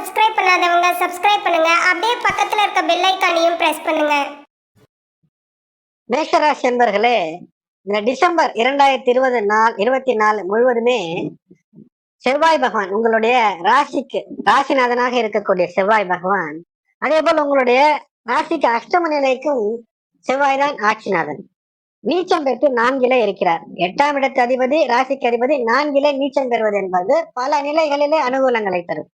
Subscribe பண்ணாதவங்க subscribe பண்ணுங்க. அப்படியே பக்கத்துல இருக்க பெல் ஐக்கானையும் பிரஸ் பண்ணுங்க. மேஷராசி என்பர்களே இந்த டிசம்பர் இரண்டாயிரத்தி இருபது நாள் இருபத்தி நாலு முழுவதுமே செவ்வாய் பகவான் உங்களுடைய ராசிக்கு ராசிநாதனாக இருக்கக்கூடிய செவ்வாய் பகவான் அதே போல் உங்களுடைய ராசிக்கு அஷ்டம நிலைக்கும் செவ்வாய் தான் ஆட்சிநாதன். நீச்சம் பெற்று நான்கிலே இருக்கிறார். எட்டாம் இடத்து அதிபதி ராசிக்கு அதிபதி நான்கிலே நீச்சம் பெறுவது என்பது பல நிலைகளிலே அனுகூலங்களை தரும்.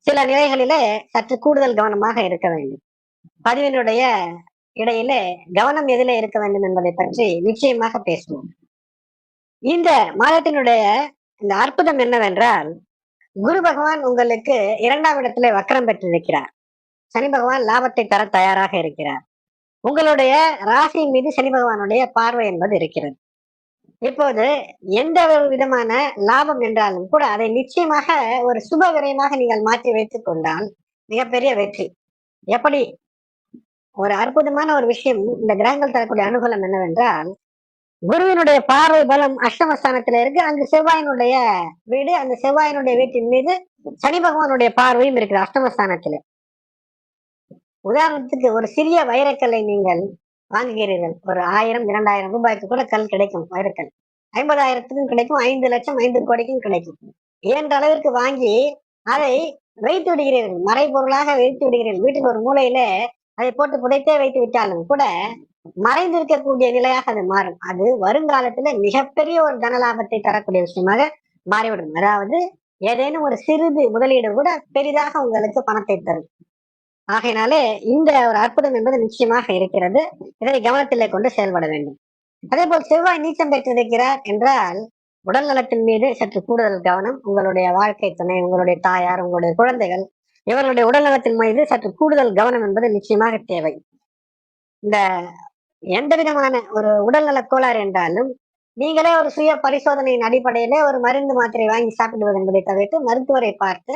சில நிலைகளிலே சற்று கூடுதல் கவனமாக இருக்க வேண்டும். பதிவினுடைய இடையிலே கவனம் எதிலே இருக்க வேண்டும் என்பதை பற்றி நிச்சயமாக பேசுவோம். இந்த மாதத்தினுடைய இந்த அற்புதம் என்னவென்றால் குரு பகவான் உங்களுக்கு இரண்டாம் இடத்திலே வக்கரம் பெற்றிருக்கிறார். சனி பகவான் லாபத்தை தர தயாராக இருக்கிறார். உங்களுடைய ராசியின் மீது சனி பகவானுடைய பார்வை என்பது இருக்கிறது. இப்போது எந்த ஒரு விதமான லாபம் என்றாலும் கூட அதை நிச்சயமாக ஒரு சுப விரயமாக நீங்கள் மாற்றி வைத்துக் கொண்டால் மிகப்பெரிய வெற்றி. எப்படி? ஒரு அற்புதமான ஒரு விஷயம் இந்த கிரகங்கள் தரக்கூடிய அனுகூலம் என்னவென்றால் குருவினுடைய பார்வை பலம் அஷ்டமஸ்தானத்துல இருக்கு. அங்கு செவ்வாயினுடைய வீடு அந்த செவ்வாயினுடைய வீட்டின் மீது சனி பகவானுடைய பார்வையும் இருக்குது அஷ்டமஸ்தானத்துல. உதாரணத்துக்கு ஒரு சிறிய வைரக்கல்லை நீங்கள் வாங்குகிறீர்கள். ஒரு ஆயிரம் இரண்டாயிரம் ரூபாய்க்கு கூட கல் கிடைக்கும் வைரக்கல் ஐம்பதாயிரத்துக்கும் கிடைக்கும் ஐந்து லட்சம் ஐந்து கோடிக்கும் கிடைக்கும். இயன்ற அளவிற்கு வாங்கி அதை வைத்து விடுகிறீர்கள். மறைபொருளாக வைத்து விடுகிறீர்கள். வீட்டில் ஒரு மூலையில அதை போட்டு புதைத்தே வைத்து விட்டாலும் கூட மறைந்திருக்கக்கூடிய நிலையாக அது மாறும். அது வருங்காலத்துல மிகப்பெரிய ஒரு தனலாபத்தை தரக்கூடிய விஷயமாக மாறிவிடும். அதாவது ஏதேனும் ஒரு சிறிது முதலீடு கூட பெரிதாக உங்களுக்கு பணத்தை தரும். ஆகையினாலே இந்த ஒரு அற்புதம் என்பது நிச்சயமாக இருக்கிறது. இதை கவனத்திலே கொண்டு செயல்பட வேண்டும். அதே போல் செவ்வாய் நீச்சம் பெற்றிருக்கிறார் என்றால் உடல் நலத்தின் மீது சற்று கூடுதல் கவனம் உங்களுடைய வாழ்க்கை துணை உங்களுடைய தாயார் உங்களுடைய குழந்தைகள் இவர்களுடைய உடல் நலத்தின் மீது சற்று கூடுதல் கவனம் என்பது நிச்சயமாக தேவை. இந்த எந்த விதமான ஒரு உடல்நல கோளாறு என்றாலும் நீங்களே ஒரு சுய பரிசோதனையின் அடிப்படையிலே ஒரு மருந்து மாத்திரை வாங்கி சாப்பிடுவது என்பதை தவிர்த்து மருத்துவரை பார்த்து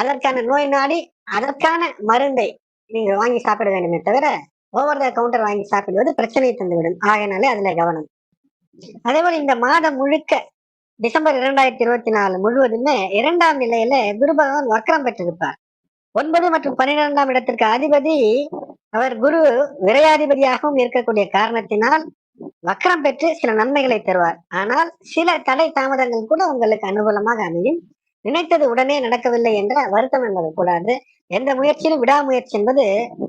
அதற்கான நோய் நாடி அதற்கான மருந்தை நீங்க வாங்கி சாப்பிட வேண்டுமே தவிர ஓவர் த கவுண்டர் வாங்கி சாப்பிடுவது பிரச்சனையை தந்துவிடும். ஆகையினாலே அதுல கவனம். அதே போல இந்த மாதம் முழுக்க டிசம்பர் இரண்டாயிரத்தி இருபத்தி நாலு முழுவதுமே இரண்டாம் நிலையில குரு பகவான் வக்கரம் பெற்றிருப்பார். ஒன்பது மற்றும் பன்னிரெண்டாம் இடத்திற்கு அதிபதி அவர் குரு விரையாதிபதியாகவும் இருக்கக்கூடிய காரணத்தினால் வக்கரம் பெற்று சில நன்மைகளை தருவார். ஆனால் சில தடை தாமதங்கள் கூட உங்களுக்கு அனுகூலமாக அமையும். நினைத்தது உடனே நடக்கவில்லை என்ற வருத்தம் என்பது கூடாது. எந்த முயற்சியிலும் விடாமுயற்சி என்பது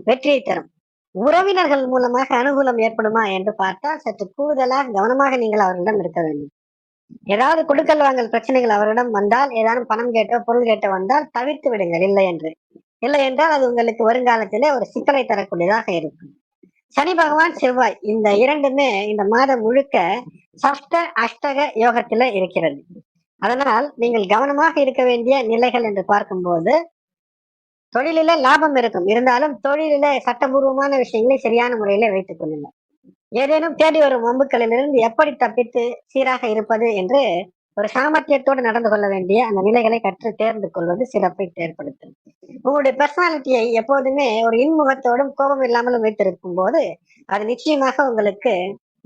வெற்றியை தரும். உறவினர்கள் மூலமாக அனுகூலம் ஏற்படுமா என்று பார்த்தால் சற்று கூடுதலாக கவனமாக நீங்கள் அவர்களிடம் இருக்க வேண்டும். ஏதாவது கொடுக்கல் வாங்கல் பிரச்சனைகள் அவரிடம் வந்தால் ஏதாவது பணம் கேட்டோ பொருள் கேட்டோ வந்தால் தவிர்த்து விடுங்கள். இல்லை என்று. இல்லை என்றால் அது உங்களுக்கு வருங்காலத்திலே ஒரு சிக்கலை தரக்கூடியதாக இருக்கும். சனி பகவான் செவ்வாய் இந்த இரண்டுமே இந்த மாதம் முழுக்க சஷ்ட அஷ்டக யோகத்தில இருக்கிறது. அதனால் நீங்கள் கவனமாக இருக்க வேண்டிய நிலைகள் என்று பார்க்கும்போது தொழிலில லாபம் இருக்கும். இருந்தாலும் தொழிலில சட்டபூர்வமான விஷயங்களை சரியான முறையில வைத்துக் கொள்ளுங்கள். ஏதேனும் தேடி வரும் வம்புகளிலிருந்து எப்படி தப்பித்து சீராக இருப்பது என்று ஒரு சாமர்த்தியத்தோடு நடந்து கொள்ள வேண்டிய அந்த நிலைகளை கற்று தேர்ந்து கொள்வது சிறப்பை ஏற்படுத்தும். உங்களுடைய பர்சனாலிட்டியை எப்போதுமே ஒரு இன்முகத்தோடும் கோபம் இல்லாமலும் வைத்திருக்கும் போது அது நிச்சயமாக உங்களுக்கு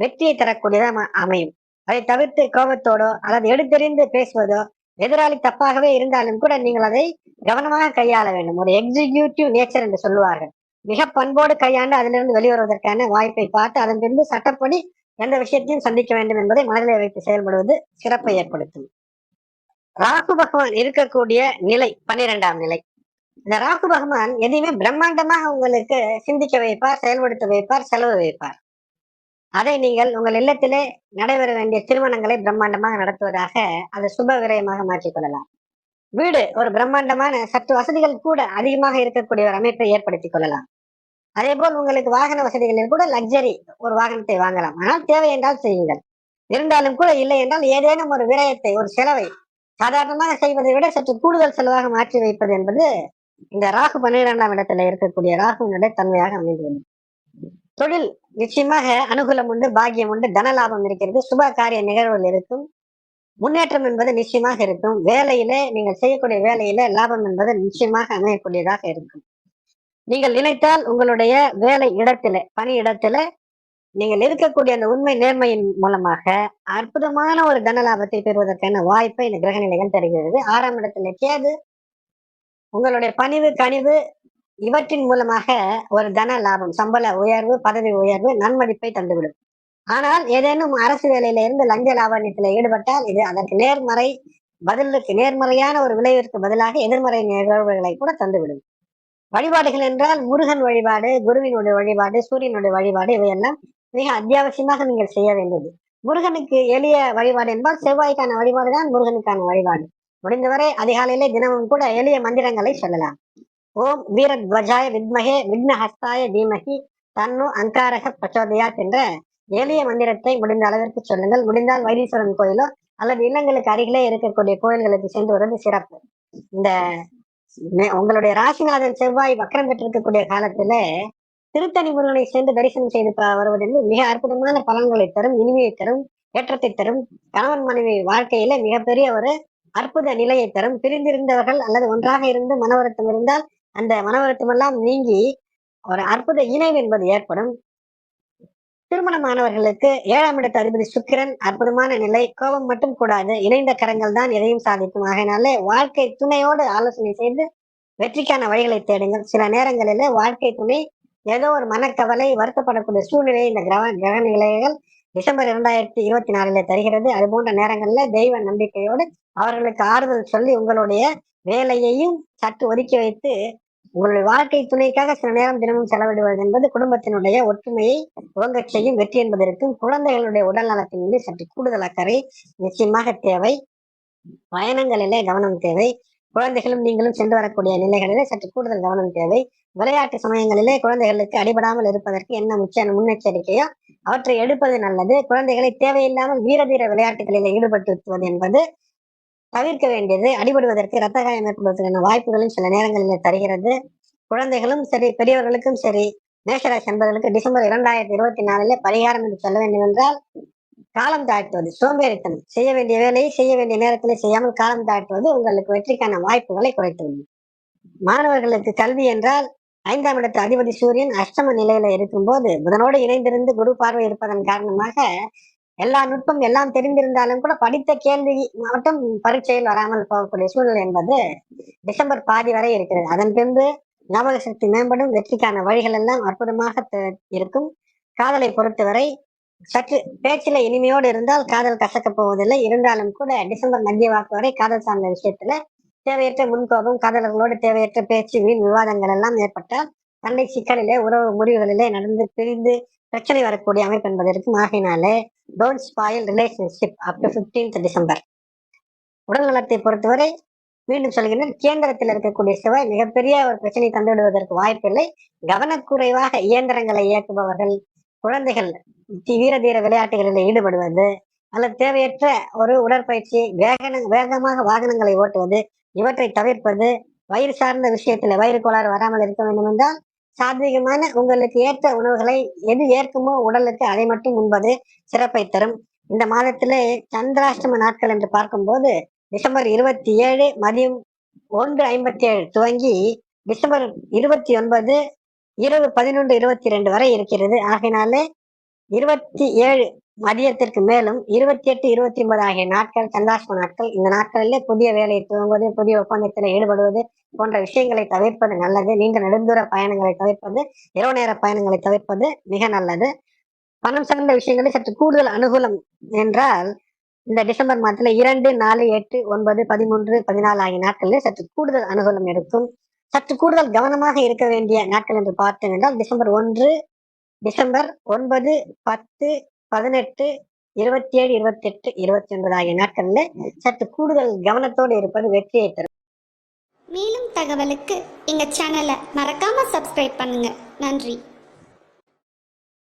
வெற்றியை தரக்கூடியதாக அமையும். அதை தவிர்த்து கோபத்தோடோ அல்லது எடுத்தெறிந்து பேசுவதோ எதிராளி தப்பாகவே இருந்தாலும் கூட நீங்கள் அதை கவனமாக கையாள வேண்டும். ஒரு எக்ஸிக்யூட்டிவ் நேச்சர் என்று சொல்லுவார்கள். மிக பண்போடு கையாண்டு அதிலிருந்து வெளிவருவதற்கான வாய்ப்பை பார்த்து அதன் பின்பு சட்டப்படி எந்த விஷயத்தையும் சந்திக்க வேண்டும் என்பதை மனதில் வைத்து செயல்படுவது சிறப்பை ஏற்படுத்தும். ராகு பகவான் இருக்கக்கூடிய நிலை பன்னிரெண்டாம் நிலை. இந்த ராகு பகவான் எதையுமே பிரம்மாண்டமாக உங்களுக்கு சிந்திக்க வைப்பார் செயல்படுத்த வைப்பார் செலவு வைப்பார். அதை நீங்கள் உங்கள் இல்லத்திலே நடைபெற வேண்டிய திருமணங்களை பிரம்மாண்டமாக நடத்துவதாக அதை சுப விரயமாக மாற்றிக்கொள்ளலாம் வீடு ஒரு பிரம்மாண்டமான சற்று வசதிகள் கூட அதிகமாக இருக்கக்கூடிய ஒரு அமைப்பை ஏற்படுத்திக் கொள்ளலாம். அதே போல் உங்களுக்கு வாகன வசதிகளில் கூட லக்ஸரி ஒரு வாகனத்தை வாங்கலாம். ஆனால் தேவை என்றால் செய்யுங்கள். இருந்தாலும் கூட இல்லை என்றால் ஏதேனும் ஒரு விரயத்தை ஒரு செலவை சாதாரணமாக செய்வதை விட சற்று கூடுதல் செலவாக மாற்றி வைப்பது என்பது இந்த ராகு பன்னிரெண்டாம் இடத்துல இருக்கக்கூடிய ராகுவினுடைய தன்மையாக அமைந்துள்ளது. தொழில் நிச்சயமாக அனுகூலம் உண்டு பாக்கியம் உண்டு தன லாபம் இருக்கிறது சுப காரிய நிகழ்வுகள் இருக்கும். முன்னேற்றம் என்பது நிச்சயமாக இருக்கும். வேலையில நீங்கள் செய்யக்கூடிய வேலையில லாபம் என்பது நிச்சயமாக அமையக்கூடியதாக இருக்கும். நீங்கள் நினைத்தால் உங்களுடைய வேலை இடத்துல பணி இடத்துல நீங்கள் இருக்கக்கூடிய அந்த உண்மை நேர்மையின் மூலமாக அற்புதமான ஒரு தன லாபத்தை பெறுவதற்கான வாய்ப்பை இந்த கிரக நிலைகள் தருகிறது. ஆறாம் இடத்துல கேது உங்களுடைய பணிவு கனிவு இவற்றின் மூலமாக ஒரு தன லாபம் சம்பள உயர்வு பதவி உயர்வு நன்மதிப்பை தந்துவிடும். ஆனால் ஏதேனும் அரசு வேலையில இருந்து லஞ்ச லாவண்யத்தில் ஈடுபட்டால் இது அதற்கு நேர்மறை பதிலுக்கு நேர்மறையான ஒரு விளைவிற்கு பதிலாக எதிர்மறை நிகழ்வுகளை கூட தந்துவிடும். வழிபாடுகள் என்றால் முருகன் வழிபாடு குருவினுடைய வழிபாடு சூரியனுடைய வழிபாடு இவையெல்லாம் மிக அத்தியாவசியமாக நீங்கள் செய்ய வேண்டியது முருகனுக்கு எளிய வழிபாடு என்பால் செவ்வாய்க்கான வழிபாடு தான் முருகனுக்கான வழிபாடு. முடிந்தவரை அதிகாலையிலே தினமும் கூட எளிய மந்திரங்களை சொல்லலாம். ஓம் வீரத்வஜாய வித்மகே விக்னஹஸ்தாய தீமகி தன்னு அங்காரக பிரச்சோதயாத் என்ற எளிய மந்திரத்தை முடிந்த அளவிற்கு சொல்லுங்கள். முடிந்தால் வைத்தீஸ்வரன் கோயிலோ அல்லது இல்லங்களுக்கு அருகிலே இருக்கக்கூடிய கோயில்களுக்கு சென்று வருவது சிறப்பு. இந்த உங்களுடைய ராசிநாதன் செவ்வாய் வக்கரம் பெற்றிருக்கக்கூடிய காலத்துல திருத்தணி முருகனை சென்று தரிசனம் செய்து வருவது என்பது மிக அற்புதமான பலன்களை தரும் இனிமையை தரும் ஏற்றத்தை தரும் கணவன் மனைவி வாழ்க்கையில மிகப்பெரிய ஒரு அற்புத நிலையை தரும். பிரிந்திருந்தவர்கள் அல்லது ஒன்றாக இருந்து மனவரத்தம் இருந்தால் அந்த மனவருத்தமெல்லாம் எல்லாம் நீங்கி ஒரு அற்புத இணைவு என்பது ஏற்படும். திருமணமானவர்களுக்கு ஏழாம் இடத்து அதிபதி சுக்கிரன் அற்புதமான நிலை கோபம் மட்டும் கூடாது. இணைந்த கரங்கள் தான் எதையும் சாதிக்கும். ஆகையினாலே வாழ்க்கை துணையோடு ஆலோசனை செய்து வெற்றிக்கான வழிகளை தேடுங்கள். சில நேரங்களில் வாழ்க்கை துணை ஏதோ ஒரு மனக்கவலை வருத்தப்படக்கூடிய சூழ்நிலை இந்த கிரக கிரக நிலைகள் டிசம்பர் இரண்டாயிரத்தி இருபத்தி நாலுல தருகிறது. அது போன்ற நேரங்கள்ல தெய்வ நம்பிக்கையோடு அவர்களுக்கு ஆறுதல் சொல்லி உங்களுடைய வேலையையும் சற்று ஒதுக்கி வைத்து உங்களுடைய வாழ்க்கை துணைக்காக சில நேரம் தினமும் செலவிடுவது என்பது குடும்பத்தினுடைய ஒற்றுமையை துவங்கச் செய்யும் வெற்றி என்பதற்கும் குழந்தைகளுடைய உடல் நலத்தின் மீது சற்று கூடுதல் அக்கறை நிச்சயமாக தேவை. பயணங்களிலே கவனம் தேவை. குழந்தைகளும் நீங்களும் சென்று வரக்கூடிய நிலைகளிலே சற்று கூடுதல் கவனம் தேவை. விளையாட்டு சமயங்களிலே குழந்தைகளுக்கு அடிபடாமல் இருப்பதற்கு என்ன முக்கிய முன்னெச்சரிக்கையோ அவற்றை எடுப்பது நல்லது. குழந்தைகளை தேவையில்லாமல் வீரதீர விளையாட்டுகளில் ஈடுபடுத்துவது என்பது தவிர்க்க வேண்டியது. அடிபடுவதற்கு இரத்த காயம் ஏற்படுவதற்கான வாய்ப்புகளும் சில நேரங்களில் தருகிறது. குழந்தைகளும் சரி பெரியவர்களுக்கும் சரி மேஷராசி என்பவர்களுக்கு டிசம்பர் இரண்டாயிரத்தி இருபத்தி நாலுல பரிகாரம் என்று சொல்ல வேண்டும் என்றால் காலம் தாழ்த்துவது சோம்பேறித்தனம். செய்ய வேண்டிய வேலையை செய்ய வேண்டிய நேரத்தில் செய்யாமல் காலம் தாழ்த்துவது உங்களுக்கு வெற்றிக்கான வாய்ப்புகளை குறைத்துள்ளது. மாணவர்களுக்கு கல்வி என்றால் ஐந்தாம் இடத்து அதிபதி சூரியன் அஷ்டம நிலையில இருக்கும்போது புதனோடு இணைந்திருந்து குரு பார்வை இருப்பதன் காரணமாக எல்லா நுட்பம் எல்லாம் தெரிந்திருந்தாலும் கூட படித்த கேள்வி மட்டும் பரீட்சையில் வராமல் போகக்கூடிய சூழ்நிலை என்பது டிசம்பர் பாதி வரை இருக்கிறது. அதன் பின்பு ஞாபக சக்தி மேம்படும் வெற்றிக்கான வழிகள் எல்லாம் அற்புதமாக இருக்கும். காதலை பொறுத்தவரை சற்று பேச்சில இனிமையோடு இருந்தால் காதல் கசக்கப் போவதில்லை. இருந்தாலும் கூட டிசம்பர் மத்திய வாக்கு வரை காதல் சார்ந்த விஷயத்துல தேவையற்ற முன்கோபம் காதலர்களோடு தேவையற்ற பேச்சு வீண் விவாதங்கள் எல்லாம் ஏற்பட்டால் சண்டை சிக்கலிலே உறவு முறிவுகளிலே நடந்து பிரிந்து பிரச்சனை வரக்கூடிய அமைப்பு என்பது இருக்கும். Don't spoil relationship up to fifteenth December உடல் நலத்தை பொறுத்தவரை மீண்டும் சொல்கிறேன் கேந்திரத்தில் இருக்கக்கூடிய செவ்வாய் மிகப்பெரிய ஒரு பிரச்சனை தந்துவிடுவதற்கு வாய்ப்பில்லை. கவனக்குறைவாக இயந்திரங்களை இயக்குபவர்கள் குழந்தைகள் வீர தீர விளையாட்டுகளில் ஈடுபடுவது அல்லது தேவையற்ற ஒரு உடற்பயிற்சி வேக வேகமாக வாகனங்களை ஓட்டுவது இவற்றை தவிர்ப்பது வயிறு சார்ந்த விஷயத்துல வயிறு கோளாறு வராமல் இருக்க வேண்டும் என்றால் சாத்விகமான உங்களுக்கு ஏற்ற உணவுகளை எது ஏற்குமோ உடலுக்கு அதை மட்டும் உண்பது சிறப்பை தரும். இந்த மாதத்திலே சந்திராஷ்டம நாட்கள் என்று பார்க்கும்போது டிசம்பர் இருபத்தி ஏழு மதியம் ஒன்று ஐம்பத்தி ஏழு துவங்கி டிசம்பர் இருபத்தி ஒன்பது இரவு பதினொன்று இருபத்தி ரெண்டு வரை இருக்கிறது. ஆகையினாலே இருபத்தி ஏழு மதியத்திற்கு மேலும் இருபத்தி எட்டு இருபத்தி ஒன்பது ஆகிய நாட்கள் சந்தாஷ்ம நாட்கள் இந்த நாட்களிலே புதிய வேலையை துவங்குவது புதிய ஒப்பந்தத்தில் ஈடுபடுவது போன்ற விஷயங்களை தவிர்ப்பது நல்லது. நீண்ட நெடுந்தூர பயணங்களை தவிர்ப்பது இரவு நேர பயணங்களை தவிர்ப்பது மிக நல்லது. பணம் சார்ந்த விஷயங்களில் சற்று கூடுதல் அனுகூலம் என்றால் இந்த டிசம்பர் மாதத்துல இரண்டு நாலு எட்டு ஒன்பது பதிமூன்று பதினாலு ஆகிய நாட்களில் சற்று கூடுதல் அனுகூலம் இருக்கும் சற்று கூடுதல் கவனமாக இருக்க வேண்டிய நாட்கள் என்று பார்த்தோம் என்றால் டிசம்பர் ஒன்று டிசம்பர் ஒன்பது பத்து பதினெட்டு இருபத்தி ஏழு இருபத்தி எட்டு இருபத்தி ஒன்பது ஆகிய நாட்களில் சற்று கூடுதல் கவனத்தோடு இருப்பது வெற்றியை தரும். மேலும் தகவலுக்கு எங்கள் சேனலை மறக்காமல் சப்ஸ்கிரைப் பண்ணுங்கள் நன்றி.